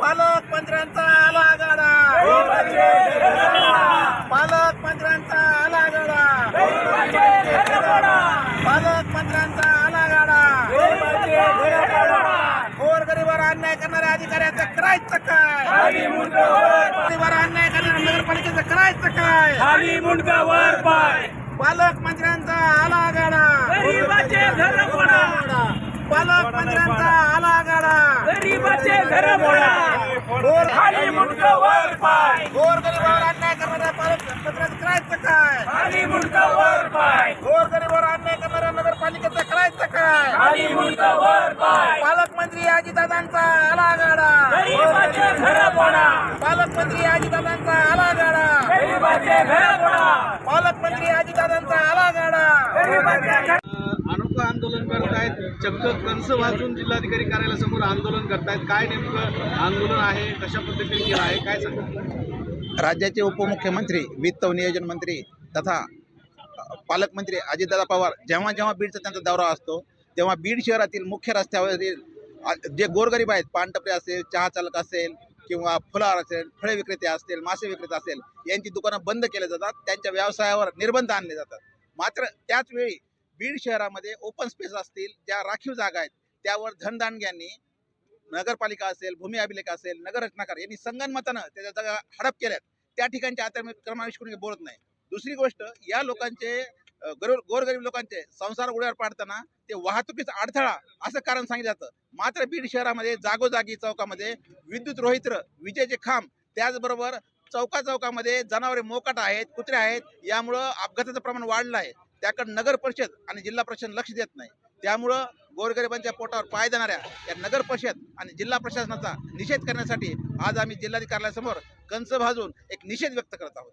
पालकमंत्र्यांचा आला गाडा पालकमंत्र्यांचा आला गाडा पालकमंत्र्यांचा आला गाडा गोरगरीबावर अन्याय करणाऱ्या अधिकाऱ्याचं करायचं काय? गरीबावर अन्याय करणाऱ्या नगरपालिकेचं करायचं काय? खाली मुंडका वर पाय पालकमंत्र्यांचा आला गाडा गरीबाचे घर मोडा पालकमंत्र्यांचा आला गाडा गरीबाचे घर मोडा. गोर खाली मुंडका वर पाय. गोरगरीबावर अन्याय करणाऱ्या पालकमंत्र्यांचं करायचं काय? खाली मुंडका वर पाय. गोरगरीबावर अन्याय करणाऱ्या नगरपालिकेचं करायचं काय? खाली मुंडका वर पाय. पालकमंत्री अजितदादांचा आला गाडा गरीबाचे घर मोडा. पालकमंत्री अजितदादांचा आला गाडा गरीबाचे घर मोडा पालकमंत्री अजितदादांचा आला गाडा गरीबाचे घर अनोखं आंदोलन करत आहेत. चक्क कंस वाचून जिल्हाधिकारी कार्यालयासमोर आंदोलन करतायत. काय नेमकं आंदोलन आहे? कशा पद्धतीने केलं आहे? काय सांगा? राज्याचे उपमुख्यमंत्री वित्त नियोजन मंत्री तथा पालकमंत्री अजितदादा पवार जेव्हा जेव्हा बीडचा त्यांचा दौरा असतो तेव्हा बीड शहरातील मुख्य रस्त्यावरील जे गोरगरीब आहेत पानटपरे असेल चहा चालक असेल किंवा फुलार असेल फळे विक्रेते असतील मासे विक्रेते असेल यांची दुकानं बंद केले जातात. त्यांच्या व्यवसायावर निर्बंध आणले जातात. मात्र त्याच वेळी बीड शहरामध्ये ओपन स्पेस असतील ज्या राखीव जागा आहेत त्यावर धनदानग्यांनी नगरपालिका असेल भूमी अभिलेख असेल नगर रचनाकार यांनी संगनमतानं त्याच्या जागा हडप केल्यात. त्या ठिकाणच्या अतिक्रमणाविषयी कोणी बोलत नाही. दुसरी गोष्ट या लोकांचे अ, गोरगरीब लोकांचे संसार उड्यावर पाडताना ते वाहतुकीचा अडथळा असं कारण सांगितलं जातं. मात्र बीड शहरामध्ये जागोजागी चौकामध्ये विद्युत रोहित्र विजेचे खांब त्याचबरोबर चौका चौकामध्ये जनावरे मोकाट आहेत कुत्रे आहेत यामुळं अपघाताचं प्रमाण वाढलं आहे. त्याकडे नगर परिषद आणि जिल्हा परिषद लक्ष देत नाही. त्यामुळं गोरगरिबांच्या पोटावर पाय देणाऱ्या या नगर परिषद आणि जिल्हा प्रशासनाचा निषेध करण्यासाठी आज आम्ही जिल्हाधिकाऱ्यासमोर कंच भाजून एक निषेध व्यक्त करत आहोत.